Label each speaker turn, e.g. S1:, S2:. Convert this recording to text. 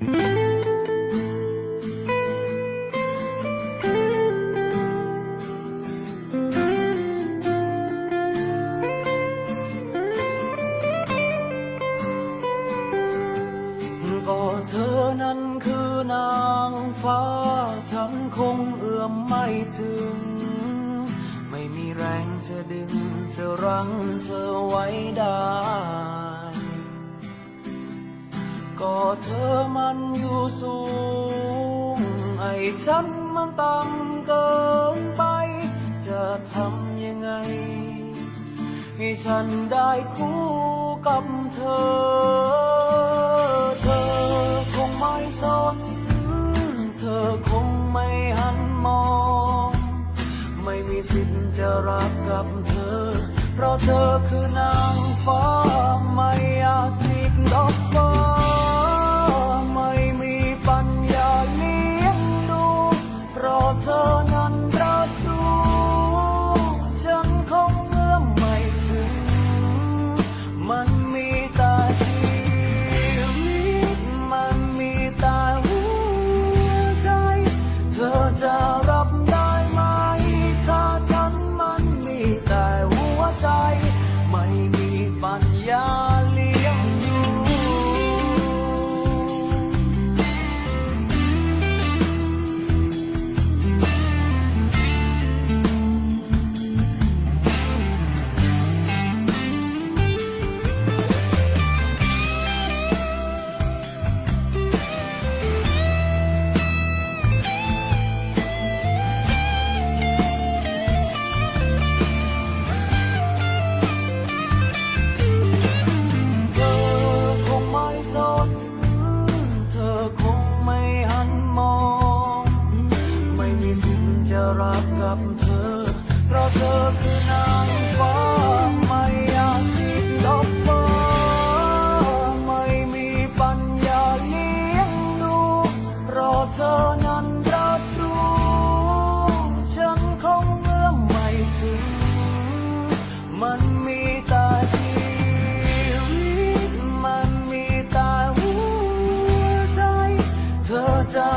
S1: ก็เธอนั้นคือนางฟ้า ฉันคงเอื้อมไม่ถึง ไม่มีแรงจะดึงจะรั้งเธอไว้ได้ เธอมันอยู่สูง ไอ้ฉันมันต่ำเกินไป จะทำยังไง ให้ฉันได้คู่กับเธอ เธอคงไม่สนเธอคงไม่หันมอง ไม่มีสิทธิ์จะรักกับเธอ เพราะเธอคือนางฟ้าไม่อาจติดดอกฟ้า จะรักกับเธอ เพราะเธอคือนางฟ้าไม่อยากคิดดอกฟ้า ไม่มีปัญญาเลี้ยงดูเพราะเธอนั้นรับรู้ฉันคงเอื้อมไม่ถึง มันมีแต่ชีวิตมันมีแต่หัวใจ เธอจะ